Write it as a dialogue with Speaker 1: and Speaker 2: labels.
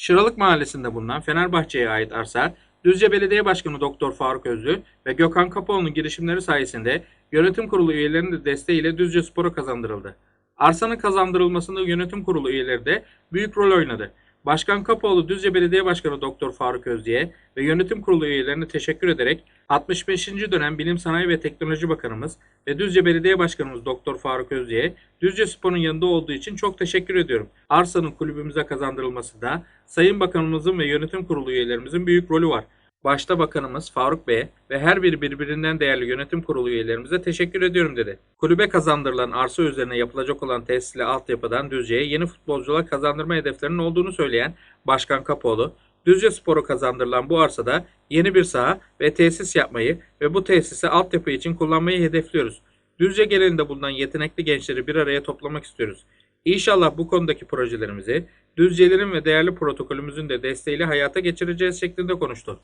Speaker 1: Şıralık Mahallesi'nde bulunan Fenerbahçe'ye ait arsa, Düzce Belediye Başkanı Doktor Faruk Özlü ve Gökhan Kapoğlu'nun girişimleri sayesinde yönetim kurulu üyelerinin de desteğiyle Düzce Spor'a kazandırıldı. Arsanın kazandırılmasında yönetim kurulu üyeleri de büyük rol oynadı. Başkan Kapoğlu Düzce Belediye Başkanı Doktor Faruk Özlü'ye ve yönetim kurulu üyelerine teşekkür ederek 65. dönem Bilim Sanayi ve Teknoloji Bakanımız ve Düzce Belediye Başkanımız Doktor Faruk Özlü'ye Düzce Spor'un yanında olduğu için çok teşekkür ediyorum. Arsanın kulübümüze kazandırılmasında Sayın Bakanımızın ve yönetim kurulu üyelerimizin büyük rolü var. Başta Bakanımız Faruk Bey'e ve her biri birbirinden değerli yönetim kurulu üyelerimize teşekkür ediyorum dedi. Kulübe kazandırılan arsa üzerine yapılacak olan tesisli altyapıdan Düzce'ye yeni futbolcular kazandırma hedeflerinin olduğunu söyleyen Başkan Kapoğlu, Düzce Spor'a kazandırılan bu arsada yeni bir saha ve tesis yapmayı ve bu tesisi altyapı için kullanmayı hedefliyoruz. Düzce genelinde bulunan yetenekli gençleri bir araya toplamak istiyoruz. İnşallah bu konudaki projelerimizi Düzcelerin ve değerli protokolümüzün de desteğiyle hayata geçireceğiz şeklinde konuştu.